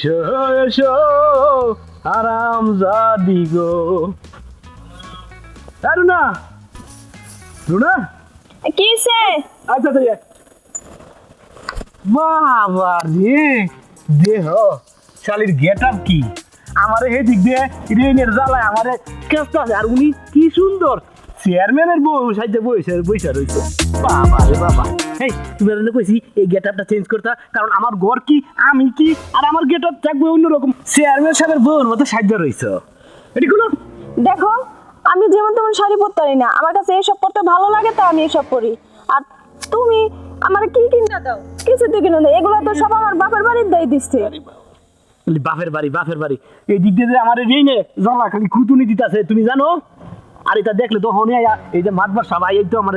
এসো এসো আরাম জাদি গো রুনা! রুনা? কিসে আচ্ছা আচ্ছা বাবা রে। দেহ শালির গেট আপ কি? আমারে হে দিক দিয়ে রেনের জ্বালায় আমারে আছে আর উনি কি সুন্দর। চেয়ারম্যানের বউ সাইডে বসে বসে রয়েছে বাবা রে বাবা। এই তুমি কইছি এই গেট আপটা চেঞ্জ করতা কারণ আমার ঘর কি আমি কি আর আমার গেট আপ থাকবে অন্যরকম। চেয়ারম্যান সাহেবের বউর মতো সাহায্য রয়েছে এটি দেখো আমি যেমন তেমন শাড়ি পরতে পারি না। আমার কাছে এইসব পরতে ভালো লাগে তো আমি এইসব পরি। আর তুমি আমার কি কিনে দাও? কিছু তো কিনে দাও এগুলো তো সব আমার বাপের বাড়ির দেয় দিচ্ছে। বাপের বাড়ি বাপের বাড়ি। এই দিক দিয়ে আমার এই নে খালি খুতুনি দিতেছে তুমি জানো? আর এটা দেখলে তো হনে এই যে মাতবার সবাই এই তো আমার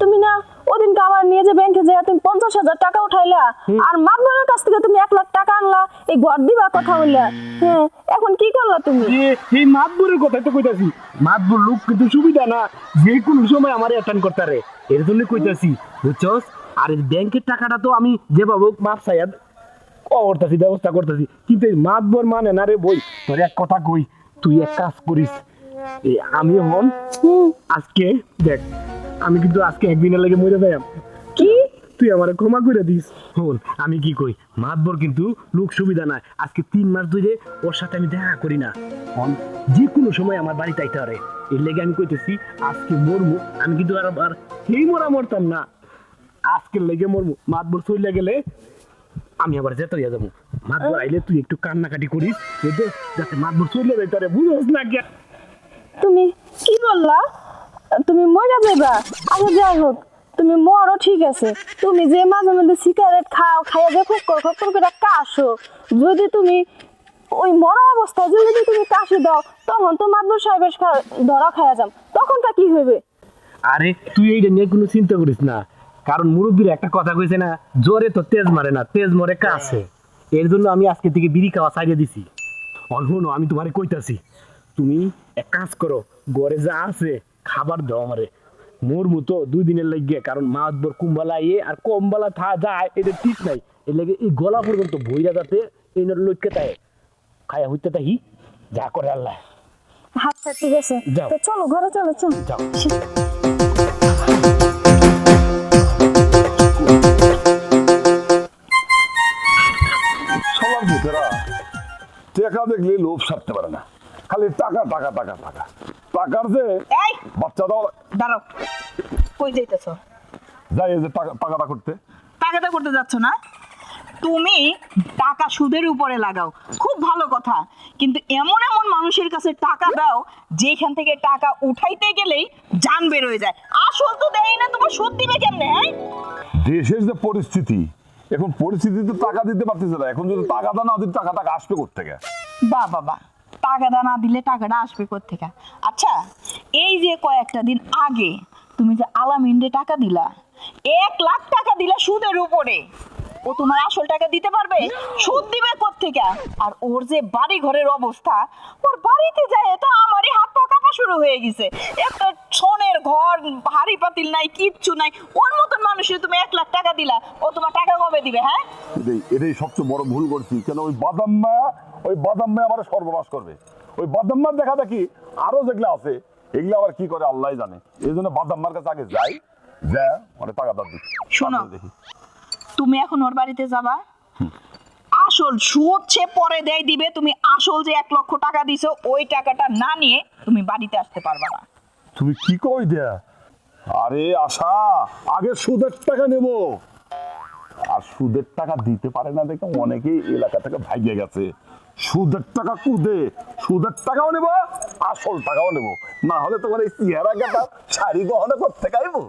তুমি না ওদিনকে আমার নিয়ে যে ব্যাংকে যে তুমি পঞ্চাশ হাজার টাকা উঠাইলা আর মাতবরের কাছ থেকে তুমি এক লাখ টাকা আনলা এই ঘর দিবা কথা বললা। হ্যাঁ এখন কি করলা তুমি? এই মাতবরের কথাই তো কইতাছি। মাতবর লোক কিন্তু সুবিধা না যে কোনো সময় আমার অ্যাটেন্ড করতে পারে। এর জন্য কইতাছি বুঝছস? আর ব্যাংকের টাকাটা তো আমি যেভাবে হোক মাপ চাইয়া করতেছি ব্যবস্থা করতেছি। কিন্তু এই মাতবর মানে না রে বই তোর এক কথা কই তুই এক কাজ করিস। আমি হন আজকে দেখ আমি কিন্তু আজকে একদিনের লাগে মরে যাই কি? তুই আমার ক্ষমা করে দিস। হন আমি কি কই? মাতবর কিন্তু লোক সুবিধা নাই। আজকে তিন মাস ধরে ওর সাথে আমি দেখা করি না। হন যে কোনো সময় আমার বাড়িতে আইতে পারে। এর লেগে আমি কইতেছি আজকে মরমু আমি কিন্তু আর আর সেই মরা মরতাম না। আজকের লেগে মরমু মাতবর চলে গেলে আমি আবার যেতে হইয়া যাব। মাতবর আইলে তুই একটু কান্নাকাটি করিস যাতে যাতে মাতবর চলে যায় তারে বুঝোস না কে তুমি কি বললা? তুমি মজা যাইবা? আচ্ছা যাই হোক, তুমি মরো, ঠিক আছে। তুমি যে মাঝে মধ্যে সিগারেট খাও, খাইয়া খুব খপ্পর করে কাশো। যদি তুমি ওই মরা অবস্থায় যদি তুমি কাশি দাও, তখন তো মাদবর সাহেবের ধরা খাইয়া যাম। তখন তা কি হইবে? আরে, তুই এইটা নিয়ে কোনো চিন্তা করিস না। কারণ মুরব্বীর একটা কথা কইছে না জোরে তো তেজ মারে না, তেজ মরে কাছে এর জন্য আমি আজকে থেকে বিড়ি খাওয়া ছাড়িয়ে দিছি। অনহুন আমি তোমারে কইতাছি, তুমি এক কাজ করো, ঘরে যা আছে খাবার দাও আমারে। মোর মতো দুই দিনের লাগিয়ে কারণ মাছ বর কুম্বালা ইয়ে আর কম্বালা থা যায় এটা ঠিক নাই। এর লাগে এই গলা পর্যন্ত ভইরা যাতে এই লইকে তাই খায়া হইতে তাহি যা করে আল্লাহ। আচ্ছা ঠিক আছে। তো চলো ঘরে চলো চলো। যাও। সবার ভূতেরা টাকা দেখলে লোভ সারতে পারে না। খালি টাকা টাকা টাকা টাকা। টাকার যে বাচ্চা দাও। দাঁড়াও। কই যাইতেছ? যাই যে টাকা টাকাটা করতে। টাকাটা করতে যাচ্ছ না? তুমি টাকা সুদের উপরে লাগাও। খুব ভালো কথা। কিন্তু এমন এমন মানুষের কাছে টাকা দাও যেখান থেকে টাকা উঠাইতে গেলেই জান বের হয়ে যায়। আসল তো দেয় না তোমার সুদ দিবে কেমনে হ্যাঁ? দেশের যে পরিস্থিতি এখন পরিস্থিতিতে টাকা দিতে পারতেছে না। এখন যদি টাকাটা না দিতে টাকা টাকা আসবে কোথেকে বা বাবা টাকাটা না দিলে টাকাটা আসবে থেকে আচ্ছা এই যে কয়েকটা দিন আগে তুমি যে আলামিনরে টাকা দিলা, এক লাখ টাকা দিলা সুদের উপরে। ও তোমার আসল টাকা দিতে পারবে? সুদ দিবে থেকে আর ওর যে বাড়ি ঘরের অবস্থা ওর বাড়িতে যায় তো আমারই হাত পা কাঁপা শুরু হয়ে গেছে। একটা সোনের ঘর হাড়ি পাতিল নাই কিচ্ছু নাই ওর মতন মানুষের তুমি এক লাখ টাকা দিলা। ও তোমার টাকা কবে দিবে হ্যাঁ? এটাই এটাই সবচেয়ে বড় ভুল করছি। কেন ওই বাদাম মায়া ওই বাদাম মায়া আমার সর্বনাশ করবে। ওই বাদাম মার দেখা দেখি আরও যেগুলো আছে এগুলো আবার কি করে আল্লাহ জানে। এই জন্য বাদাম মার কাছে আগে যাই যা মানে টাকাটা দিই শোনো। তুমি এখন ওর বাড়িতে যাবা? আসল সুদ সে পরে দেয় দিবে তুমি আসল যে এক লক্ষ টাকা দিছো ওই টাকাটা না নিয়ে তুমি বাড়িতে আসতে পারবা না। তুমি কি কই দেয়া আরে আশা আগে সুদের টাকা নেব। আর সুদের টাকা দিতে পারে না দেখে অনেকেই এলাকা থেকে ভাইগে গেছে। সুদের টাকা কুদে? সুদের টাকাও নেব আসল টাকাও নেব। না হলে তোমার এই চেহারা গেটা শাড়ি গহনা করতে গাইবো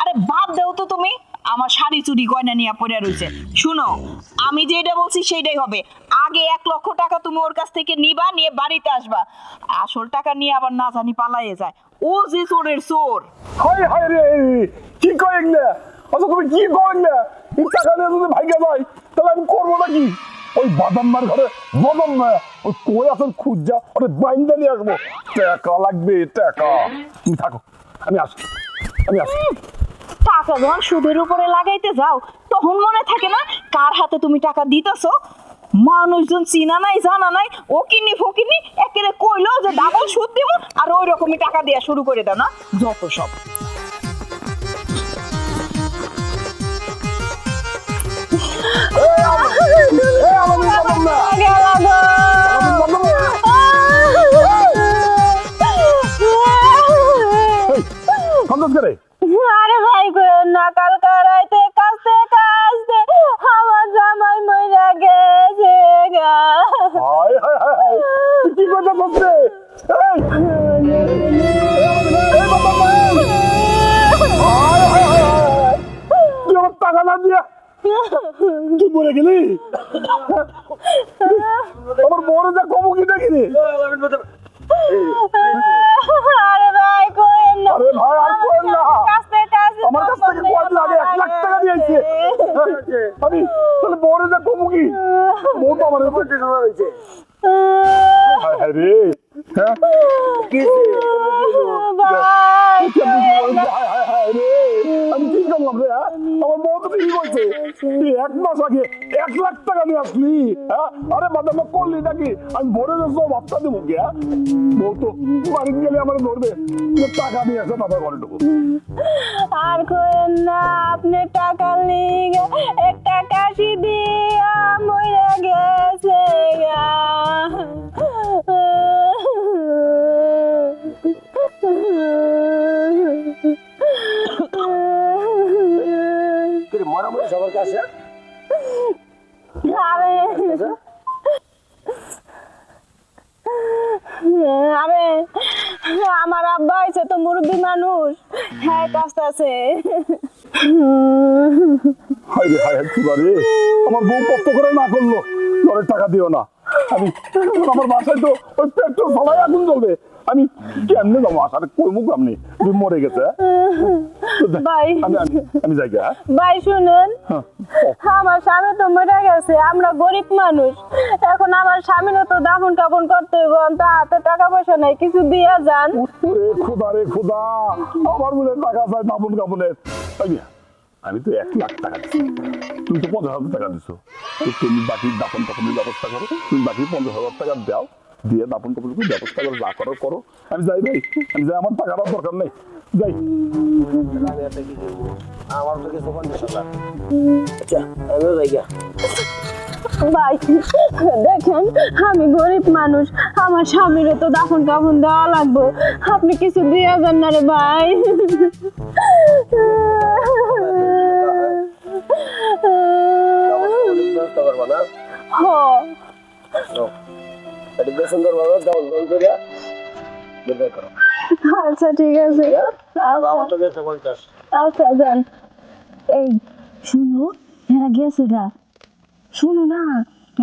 আরে বাদ দেও তো তুমি। আমার শাড়ি চুরি গয়না নিয়ে পড়ে রয়েছে। শুনো, আমি যেটা বলছি সেইটাই হবে। আগে এক লক্ষ টাকা তুমি ওর কাছ থেকে নিবা, নিয়ে বাড়িতে আসবা। আসল টাকা নিয়ে আবার না জানি পালাইয়ে যায়। ও যে চোরের চোর। হায় হায় রে, কি কয় এগুলা আচ্ছা তুমি কি কয় এগুলা এই টাকা নিয়ে যদি ভাইগে যায় তাহলে আমি করব নাকি? ওই বাদাম মার ঘরে বাদাম না ওই কই আসল খুঁজা? ওরে বাইন্দা নিয়ে আসব। টাকা লাগবে, টাকা। তুমি থাকো, আমি আসি আমি আসি টাকা যখন সুদের উপরে লাগাইতে যাও তখন মনে থাকে না কার হাতে তুমি টাকা দিতেছো? মানুষজন চিনা নাই জানা নাই ও কিনি ফকিনি একেবারে কইলো যে ডাবল সুদ দিব আর ওই রকমই টাকা দেওয়া শুরু করে দাও না যত সব। আরে ভাই গো আমি তাহলে বড় যা কমু কি? বউ তো আমার হায় হায় রে। হ্যাঁ? ভাই হায় রে। কি করলাম রে হ্যাঁ? আমার তুই এক মাস আগে এক লাখ টাকা নিয়ে আসলি হ্যাঁ? আরে করলি নাকি? আমি ভরে যাচ্ছ ভাবটা দেবো কি হ্যাঁ? বউ তো গেলে আমার ধরবে। টাকা নিয়ে আসে আর কোয়েন না, আপনি টাকা নিয়ে একটা কাশি করে না করল টাকা দিও না। আমি আমার বাসায় তো ওই পেট্রোল সবাই আগুন জ্বলবে। আমি কেমনে যাব? আসারে কই মুখ মরে গেছে হ্যাঁ? ভাই। আমি আমি যাই গে, হ্যাঁ? ভাই শুনেন। হ্যাঁ, আমার স্বামী তো মরে গেছে আমরা গরিব মানুষ। এখন আমার স্বামীরও তো দাফন কাপন করতে হইব তা হাতে টাকা পয়সা নাই কিছু দিয়ে যান। ওরে খোদা রে খোদা আমার মনে টাকা চাই এই মিয়া, আমি তো এক লাখ টাকা দিচ্ছি তুমি তো পনেরো হাজার টাকা দিছো। তো তুমি বাকি দাপন টাপনের ব্যবস্থা করো। তুমি বাকি পনেরো হাজার টাকা দাও। দিয়ে দাপন টাপনের ব্যবস্থা করো, যা করো করো। আমি যাই ভাই, আমি যাই, আমার টাকাটা দরকার নেই। যাই। আমার তো কিছু আচ্ছা আমিও যাই। ভাই দেখেন আমি গরিব মানুষ আমার স্বামীরও তো দাফন কাপন দেওয়া লাগবে। আপনি কিছু দিয়ে যান না রে ভাই। আচ্ছা ঠিক আছে। পঞ্চাশ। আচ্ছা যান। এই শুনো এরা গেছে গা। শুনো না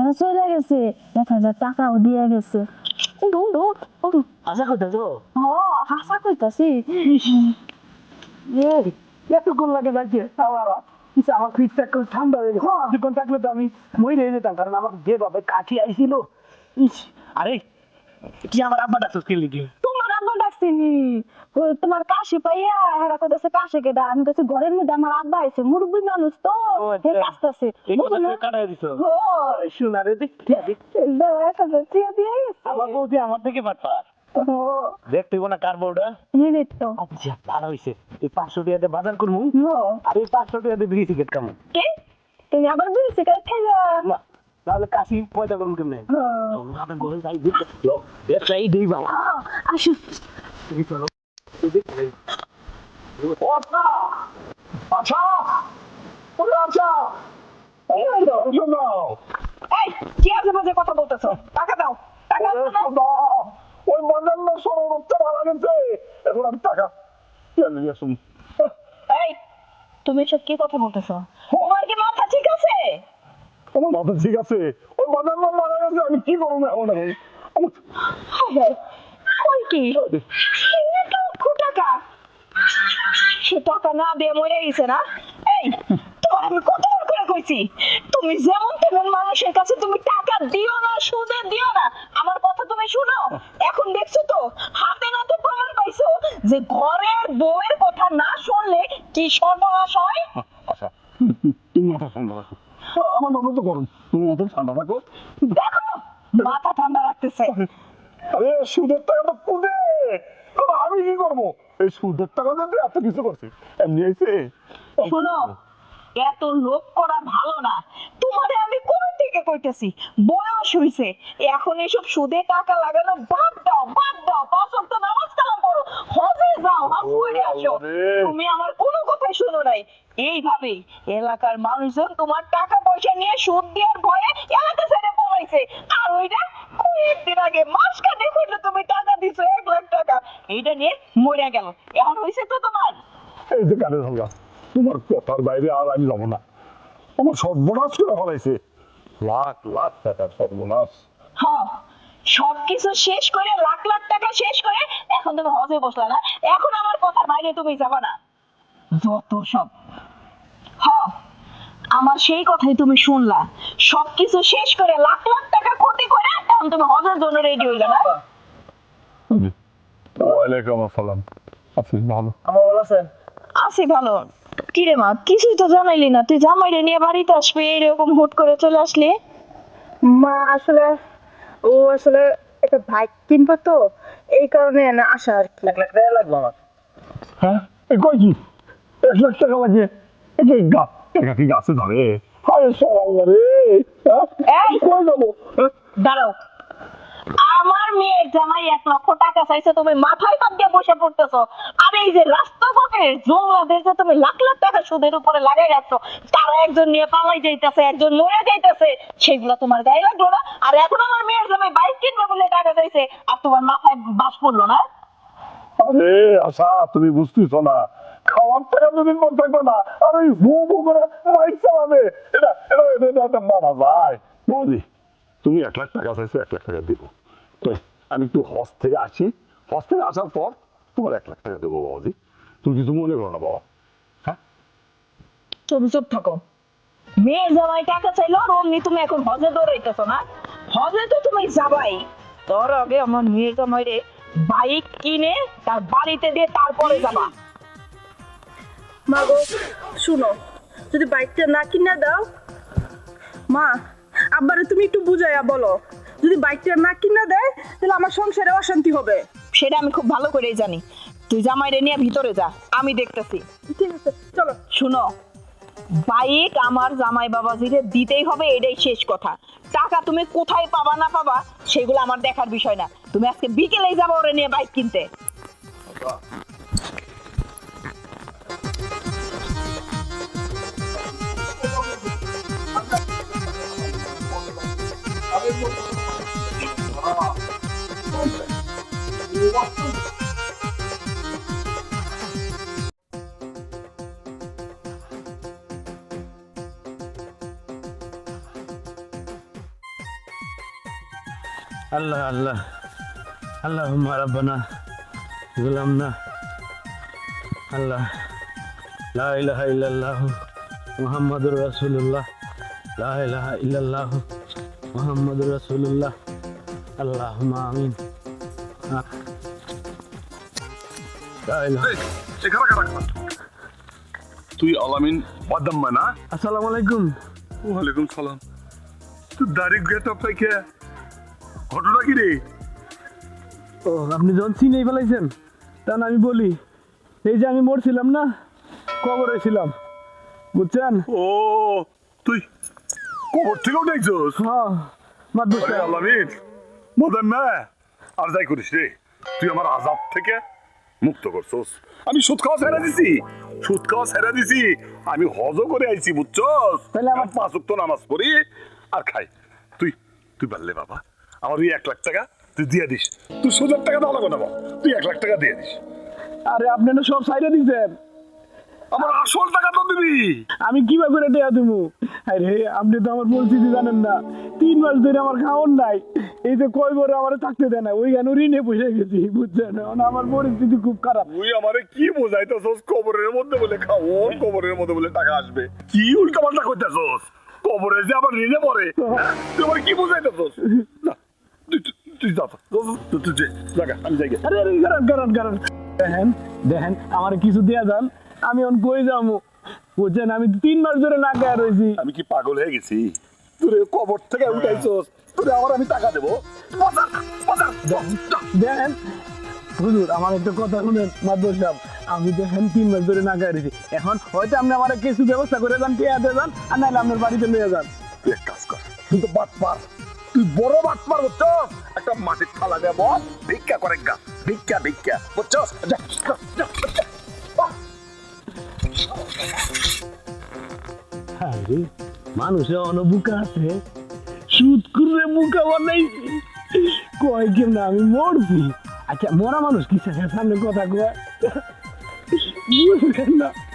এরা চলে গেছে। এক হাজার টাকাও দিয়ে গেছে। দৌড় দৌড় দৌড় আশা করতেছো ও হাসা কইতাছি। এতক্ষণ লাগে লাগছে কিছু আমার ফিটটা ঠান্ডা হয়ে গেছে। কিছুক্ষণ থাকলে তো আমি মরে যেতাম কারণ আমার যে বাবা কাঠি আইছিল। ইস, আরে কি আমার আব্বা ডাক্তার কে লিখি তোমার কাশি পাইয়া এরা কইতাছে কাশি কেডা আমি কাছে ঘরের মধ্যে আমার আব্বা আইছে মুরব্বী মানুষ তো হে আচ্ছা। কাশতাছে বুঝো না? কাটাই দিছ ও, দাও, দিয়ে আমার থেকে দেখ তুই না কার বউটা তো। আচ্ছা ভালো বাজার করব ও, আর এই পাঁচশো টাকাতে বিড়ি সিগারেট কামো কে? তুমি আবার বলছি কাল খেলা তাহলে কাশি পয়দা করুন কেমনে আমার ঘরে যাই ব্যবসায়ী দিই বাবা তুমি চলো আচ্ছা এই কি আজে বাজে কথা বলতেছো? টাকা দাও টাকা দাও ওই মজার না মারা গেছে এখন আমি টাকা আসুন এই তুমি সব কি কথা বলতেছো তোমার কি মাথা ঠিক আছে? আমার মাথা ঠিক আছে? ওই মজার মারা গেছে আমি কি করব এখন? আমার- কই কি? টাকা সে টাকা না দিয়ে মরে গেছে না? এই তোমার আমি কতবার করে কইছি তুমি যেমন তেমন মানুষের কাছে তুমি টাকা দিও না সুদে দিও না। আমার কথা তুমি শুনো। এখন দেখছ তো হাতে নাতে প্রমাণ পাইছো যে ঘরের বউয়ের কথা না শুনলে কি সর্বনাশ হয়? আচ্ছা। তুমি মাথা ঠান্ডা রাখো। আমার মাথা তো গরম। তুমি মাথা ঠান্ডা থাকো দেখো মাথা ঠান্ডা রাখতেছে। আরে সুদের টাকাটা কোনে? আমি কি করব? এই সুদের টাকা দিয়ে এত কিছু করছে। এমনি হয়েছে শোনো এত লোভ করা ভালো না। তোমারে আমি কোন থেকে কইতেছি? বয়স হইছে। এখন এসব সুদে টাকা লাগানো বাদ দাও বাদ দাও। পাঁচ ওয়াক্ত নামাজ কালাম করো হজে যাও হজ করে আসো। তুমি আমার কোনো কথাই শোনো নাই। এইভাবেই এলাকার মানুষজন তোমার টাকা পয়সা নিয়ে সুদ দেওয়ার ভয়ে এলাকা ছেড়ে পলাইছে। আর ওইটা কয়েকদিন আগে মাস কাটে করলে তুমি টাকা দিছো এক লাখ টাকা। এইটা নিয়ে মরে গেল। এখন হয়েছে তো তোমার। এই যে ধরলা তোমার কথার বাইরে আর আমি যাব না। আমার সর্বনাশ করে ফলাইছে। লাখ লাখ টাকার সর্বনাশ। হ্যাঁ সবকিছু শেষ করে লাখ লাখ টাকা শেষ করে এখন তুমি হজে বসলা না। এখন আমার কথার বাইরে তুমি যাবা না। যত সব। হ্যাঁ আমার সেই কথাই তুমি শুনলা। সবকিছু শেষ করে লাখ লাখ টাকা ক্ষতি করে এখন তুমি হজের জন্য রেডি হইলে না। ওয়ালাইকুম আসসালাম। আপনি ভালো? আমার ভালো আছেন? আছি ভালো। কি রে মা? কিছুই তো জানাইলি না। তুই জামাইরে নিয়ে বাড়িতে আসবে এরকম হুট করে চলে আসলি? মা আসলে ও আসলে একটা বাইক কিনবো তো এই কারণে না আসা আর কি। এক লাখ টাকা লাগবে আমার। হ্যাঁ? এই কয় কি? এক লাখ টাকা লাগে এই যে গা? টাকা কি গাছে ধরে? আরে সবাই রে। হ্যাঁ? এই কই যাব? হ্যাঁ? দাঁড়াও আমার মেয়ের জামাই এক লক্ষ টাকা চাইছে তুমি মাথায় বাদ দিয়ে বসে পড়তেছো। আর এই যে রাস্তা পথে জঙ্গলাদের যে তুমি লাখ লাখ টাকা সুদের উপরে লাগাই রাখছো তারা একজন নিয়ে পালাই যাইতেছে একজন মরে যাইতেছে সেগুলো তোমার গায়ে লাগল না। আর এখন আমার মেয়ের জামাই বাইক কিনবে বলে টাকা চাইছে আর তোমার মাথায় বাস পড়ল না? আরে আশা তুমি বুঝতেছো না। খাওয়ার টাকা যদি মন থাকবে না। আর ওই ভু ভু করে বাইক চালাবে। এটা এটা এটা এটা যায়। বৌদি তুমি এক লাখ টাকা চাইছো এক লাখ টাকা দিব। তো আমি একটু হজ থেকে আসি। হজ থেকে আসার পর তোমার এক লাখ টাকা দেবো বাবাজি। তুমি কিছু মনে করো না বাবা। হ্যাঁ? চুপ থাকো। মেয়ের জামাই টাকা আর অমনি তুমি এখন হজে দৌড়াইতেছো না? হজে তো তুমি যাবাই। তোর আগে আমার মেয়ের জামাই রে বাইক কিনে তার বাড়িতে দিয়ে তারপরে যাবা। মা গো শুনো, যদি বাইকটা না কিনে দাও, মা, আব্বারে তুমি একটু বুঝাইয়া বলো। যদি বাইকটা না কিনে দেয় তাহলে আমার সংসারে অশান্তি হবে। সেটা আমি খুব ভালো করেই জানি। তুই জামাইরে নিয়ে ভিতরে যা আমি দেখতেছি। ঠিক আছে চলো। শুনো বাইক আমার জামাই বাবাজিরে দিতেই হবে এটাই শেষ কথা। টাকা তুমি কোথায় পাবা না পাবা সেগুলো আমার দেখার বিষয় না। তুমি আজকে বিকেলেই যাব ওরে নিয়ে বাইক কিনতে। আল্লাহ আল্লাহ। আল্লাহ রাব্বানা গুলাম না আল্লাহ। লা ইলাহা ইল্লাল্লাহ মুহাম্মাদুর রাসূলুল্লাহ। লা ইলাহা ইল্লাল্লাহ মুহাম্মাদুর রাসূলুল্লাহ। আল্লাহুম্মা আমিন। তুই আলামিন। বাদাম্মা না আসসালামু আলাইকুম। ওয়ালাইকুম সালাম। তুই দাড়ি গেট আপ থেকে। ঘটনা কি রে? ও আপনি যখন চিনেই ফেলাইছেন তখন আমি বলি এই যে আমি মরছিলাম না কবরে ছিলাম। বুঝছেন? ও তুই কবর থেকেও দেখছোস? হ্যাঁ মাদ্রাসা আরে আলামিন মদন না আর যাই করিস রে। তুই আমার আজাব থেকে মুক্ত করছোস আমি সুদ খাওয়া ছেড়ে দিছি। সুদ খাওয়া ছেড়ে দিছি। আমি হজও করে আইছি বুঝছস? তাহলে আমার- পাঁচ ওয়াক্ত নামাজ পড়ি আর খাই। তুই তুই পারলে বাবা। আমার ওই এক লাখ টাকা তুই দিয়ে দিস। তুই সুদের টাকা দাও লাগবে না তুই এক লাখ টাকা দিয়ে দিস। আরে আপনি না সব সাইডে দিছেন। আমার আসল টাকা তো দিবি। আমি কীভাবে করে দেয়া দেবো আরে আপনি তো আমার পরিস্থিতি জানেন না। তিন মাস ধরে আমার নাই। এই যে কয় বড় আমার থাকতে দেয় না ঋণে বসে গেছি বুঝছেন? আমার পরিস্থিতি খুব খারাপ। তুই আমারে কি বোঝাইতেছস? কবরের মধ্যে বলে কবরের মধ্যে বলে টাকা আসবে। কি উল্টা পাল্টা করতেছস কবরে যে আবার ঋণে পড়ে? তুই আমার কি বোঝাইতেছস? তুই যা তুই যে, আমি যাই আরে আরে দেখেন আমার কিছু দেয়া যান। আমি এখন কই যাব? বুঝছেন আমি তিন মাস ধরে না গায়ে রয়েছি। আমি কি পাগল হয়ে গেছি? তোরে কবর থেকে উঠাইছস। তোরে আবার আমি টাকা দেবো। দেখেন হুজুর আমার একটা কথা শুনেন মাদ্র সাহেব। আমি দেখেন তিন মাস ধরে না গায়ে রয়েছি। এখন হয়তো আপনি আমার কিছু ব্যবস্থা করে যান দিয়ে যান আর নাহলে আপনার বাড়িতে নিয়ে যান। এক কাজ কর তুই তো বাট পার তুই বড় বাট পার বুঝছস? একটা মাটির থালা দেব ভিক্ষা করে গা। ভিক্ষা ভিক্ষা বুঝছস? আরে, মানুষে অনবুকা আছে। সুদ করে মুখা বানাইছি। কয় কেমন আমি মরছি। আচ্ছা মরা মানুষ কি সামনে কথা কয়। না।